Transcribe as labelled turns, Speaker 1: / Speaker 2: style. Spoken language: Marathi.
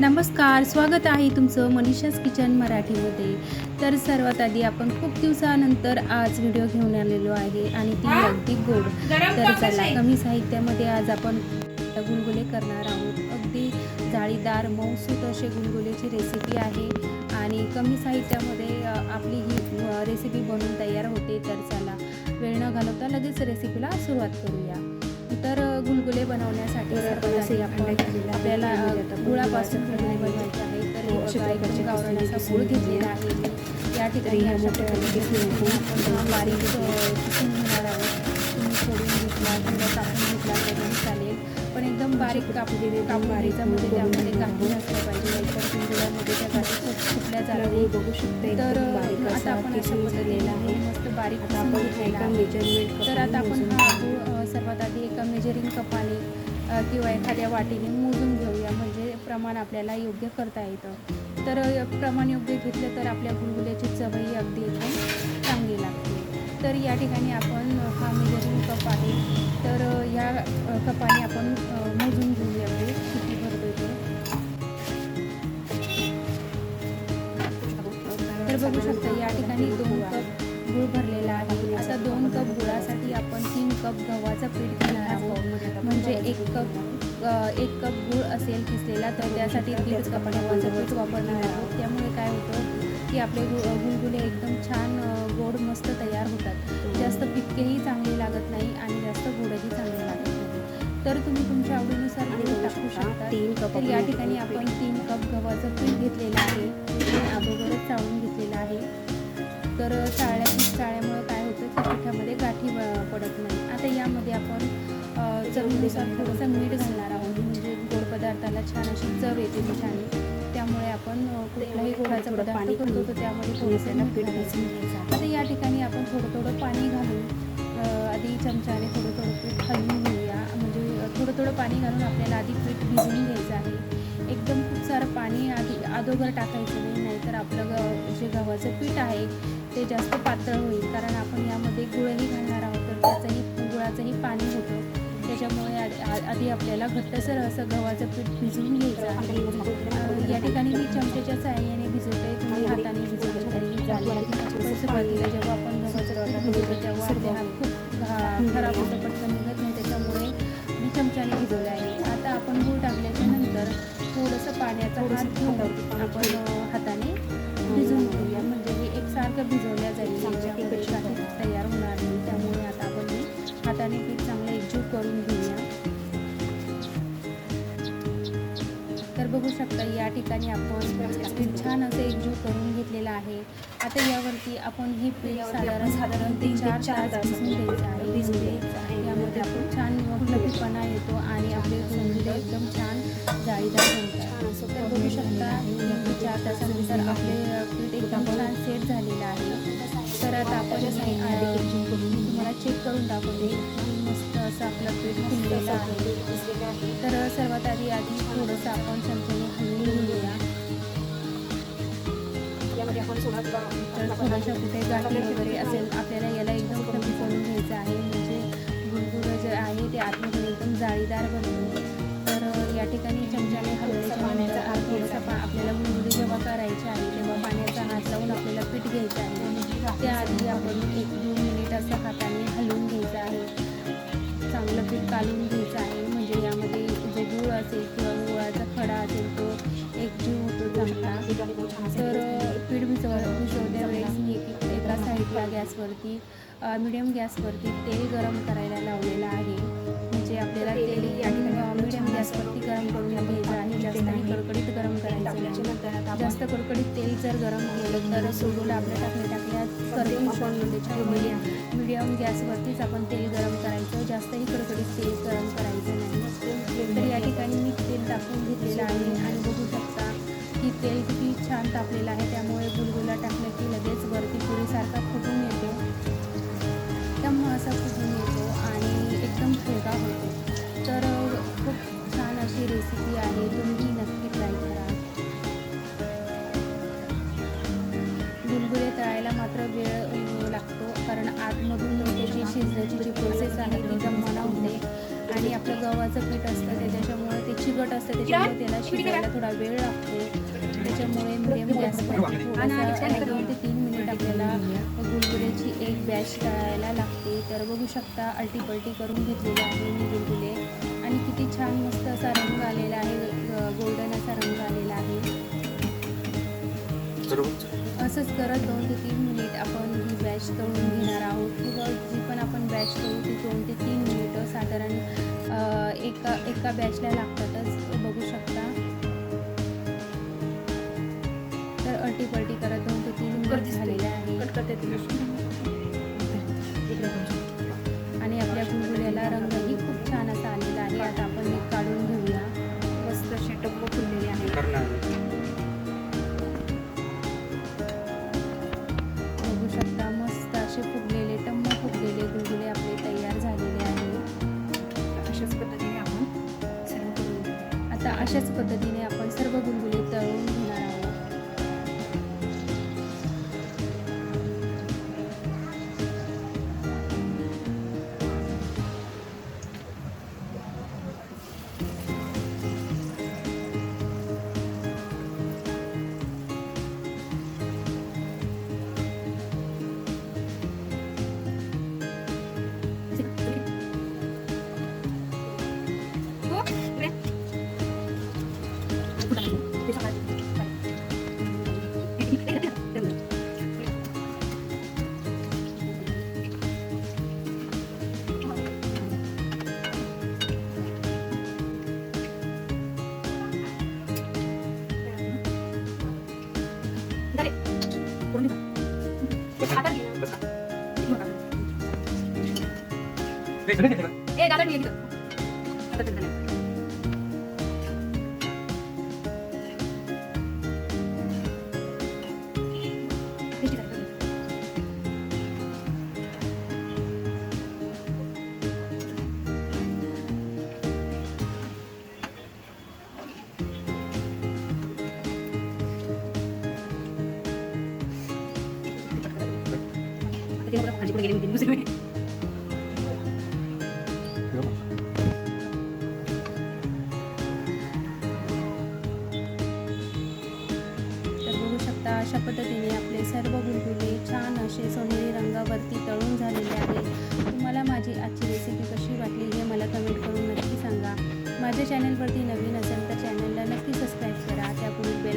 Speaker 1: नमस्कार स्वागत आहे तुमचं मनीषाच किचन मराठीमध्ये. तर सर्वात आधी आपण खूप दिवसानंतर आज व्हिडिओ घेऊन आलेलो आहे आणि ती अगदी गोड. तर चला कमी साहित्यामध्ये आज आपण गुलगुले करणार आहोत. अगदी जाळीदार मऊसूत असे गुलगुलेची रेसिपी आहे आणि कमी साहित्यामध्ये आपली ही रेसिपी बनवून तयार होते. तर चला वेळ न घालवता लगेच रेसिपीला सुरुवात करूया. गुलगुले बनवण्यासाठी आपल्याला गुळापासून गुलगुले बनवायचे आहे तर हे बघा, एकदम गावरान असा गुळ घेतलेला आहे. या ठिकाणी अशा प्रकारे बारीक किसून घेणार आहोत. तुम्ही फोडून घेतला किंवा कापून घेतला तरी चालेल. एकदम बारीक कापलेले कापणारीचा म्हणजे त्यामध्ये गाठी नसल्या पाहिजे नाहीतर गुलगुल्यामध्ये त्या गाठी फुटल्या जातील
Speaker 2: बघू शकता
Speaker 1: तर
Speaker 2: एकदम
Speaker 1: आता
Speaker 2: असा
Speaker 1: आपण पद्धतीने
Speaker 2: झालेला आहे.
Speaker 1: मस्त बारीक
Speaker 2: आपण एका. मेजरमेंट
Speaker 1: तर आता आपण हा सर्वात आधी एका मेजरिंग कपाने किंवा एखाद्या वाटीने मोजून घेऊया म्हणजे प्रमाण आपल्याला योग्य करता येतं. तर प्रमाण योग्य घेतलं तर आपल्या गुलगुल्याची चवही अगदी एकदम चांगली लागते. तर या ठिकाणी आपण हा मेजरिंग कप आहे. तर या कपाने आपण मोजून घेऊया म्हणजे किती भरतो ते. तर बघू शकता या ठिकाणी दोन कप गूळ भरलेला आहे. आता दोन कप गुळासाठी आपण तीन कप गव्हाचं पीठ घेणार आहोत. म्हणजे एक कप एक कप गूळ असेल किसलेला तर त्यासाठी दीड कप गव्हाचं पीठ वापरणार आहोत. त्यामुळे काय होतं की आपले गुलगुले एकदम छान गोड मस्त तयार होतात. जास्त पिक्केही चांगले लागत नाही आणि जास्त गोडही चांगले लागत नाही. तर तुम्ही तुमच्या आवडीनुसार
Speaker 2: आणि
Speaker 1: गूळ टाकू
Speaker 2: शकता, तीन कप
Speaker 1: तर या ठिकाणी आपण तीन कप गव्हाचं पीठ घेतलेलं आहे. ते अगोदरच चाळून घेतलेलं आहे. तर चाळल्या चाळ्यामुळं काय होतं की पिठामध्ये गाठी पडत नाही. आता यामध्ये आपण चवीनुसार थोडंसं मीठ घालणार आहोत. म्हणजे गोड पदार्थाला छान अशी चव येते मिठाने त्यामुळे आपण कुठलाही गोडाचा पदार्थ
Speaker 2: पाणी
Speaker 1: करतो
Speaker 2: घालून
Speaker 1: तर त्यामध्ये
Speaker 2: थोडंसं पीठ
Speaker 1: घालायचं. आता या ठिकाणी आपण थोडं थोडं पाणी घालून आधी चमच्याने थोडं थोडं पीठ हलवून घेऊया. म्हणजे थोडं थोडं पाणी घालून आपल्याला आधी पीठ भिजवून घ्यायचं आहे. एकदम खूप सारं पाणी आधी अगोदर टाकायचं नाही नाहीतर आपलं ग जे गव्हाचं पीठ आहे ते जास्त पातळ होईल. कारण आपण यामध्ये गुळही घालणार आहोत तर त्याचंही गुळाचंही पाणी होतं. त्याच्यामुळे आधी आपल्याला घट्टसर असं गव्हाचं पीठ भिजवून घ्यायचं या ठिकाणी मी चमच्याच्या सहाय्याने भिजवते तुम्ही हाताने भिजवलं चालेल सुरुवातीला जेव्हा आपण गव्हाचं पीठ भिजवतो तेव्हा आपले हात खूप खराब होतं पटकन निघत नाही. त्याच्यामुळे मी चमच्याने भिजवलं आहे. आता आपण गूळ टाकल्याच्या नंतर थोडंसं पाण्याचा हात घेऊन आपण हाताने भिजवून घेऊया. म्हणजे हे एकसारखं भिजवल्या जाईल. याच्यामध्ये काही तयार होणार नाही त्यामुळे आता आपण हे हाताने पीठ चांगलं एकजीव करून घेऊया. बघू शकता या ठिकाणी आपण छान असं एकजीव करून घेतलेलं आहे. आता यावरती आपण हे पीठ साधारण साधारण तीन चार तास भिजून द्यायचं आहे. यामध्ये आपण छान फ्लफीपणा येतो आणि आपले गुलगुले एकदम छान जाळीदार बनतात. तर बघू शकता चार तासानंतर आपले छान सेट झालेलं आहे. तर आता आपण हे अ, तुम्हाला चेक करून दाखवते. मस्त असं आपलं पीठ फुललेलं आहे. तर सर्वात आधी आधी थोडंसं आपण चमच्याने हलवून घेऊया. तर थोड्याशा कुठे गाठी वगैरे असेल आपल्याला याला एकदम कमी करून घ्यायचं आहे. म्हणजे गुळगुळ जे आहे ते आतमध्ये एकदम जाळीदार बनतो तर या ठिकाणी चमच्याने हलवायच्या त्याआधी आपण एक दोन मिनिट असं हाताने हलवून घ्यायचं आहे. चांगलं पीठ काढून घ्यायचं आहे. म्हणजे यामध्ये जे गूळ असेल किंवा गुळाचा खडा असेल तो एकजीव होतो चांगला. तर पीठ भिजव भिजवल्या वेळेस मी एक एका साईडला गॅसवरती मिडियम गॅसवरती तेल गरम करायला लावलेलं आहे. म्हणजे आपल्याला तेल या ठिकाणी मिडियम गॅसवरती गरम करून घ्यायचं आहे. जास्त आणि कडकडीत गरम जास्त कडकडीत तेल जर गरम केलं तर सोडूला आपल्या टाकले टाकल्या करपू शकतो त्याच्यामुळे मिडियम गॅसवरतीच आपण तेल गरम करायचं. जास्तही कडकडीत तेल गरम करायचं नाही. तर या ठिकाणी मी तेल टाकून घेतलेलं आहे आणि बघू शकता की तेल किती छान तापलेलं आहे. त्यामुळे गुलगुला टाकलं की लगेच वरती पुरीसारखा फुटून येतो. एकदम असा फुटून येतो आणि एकदम हलका होतो. तर खूप छान अशी रेसिपी आहे. तुम्ही नक्की ट्राय करा. त्याची जी प्रोसेस आहे ती जमवाना होते. आणि आपलं गव्हाचं पीठ असतं ते त्याच्यामुळे ते चिकट असतं त्याच्यामुळे त्याला शिजायला थोडा वेळ लागतो. त्याच्यामुळे मिडियम गॅसवरती थोडासा दोन ते तीन मिनिट आपल्याला गुलगुल्याची एक बॅच तळायला लागते. तर बघू शकता अल्टीपल्टी करून घेतलेले आहे मी गुलगुले आणि किती छान मस्त असा रंग आलेला आहे गोल्डन असा रंग आलेला आहे. असंच करत दोन ते तीन मिनिट आपण बॅच तळून घेणार आहोत. किंवा जी पण आपण बॅच तळू ती दोन ते तीन मिनिटं साधारण एका एका बॅचला लागतातच. बघू शकता. तर अल्टीपल्टी करत दोन ते तीन मिनिट झालेले आहे.
Speaker 2: 예, 나를 얘기 듣고. 관심으로
Speaker 1: 내리는 무슨 अशा पद्धतीने आपले सर्व गुलगुले छान असे सोनेरी रंगावरती तळून झालेले आहेत. तुम्हाला माझी आजची रेसिपी कशी वाटली हे मला कमेंट करून नक्की सांगा. माझ्या चॅनलवरती नवीन असेल तर चॅनलला नक्की सबस्क्राईब करा. त्यापूर्वी बेल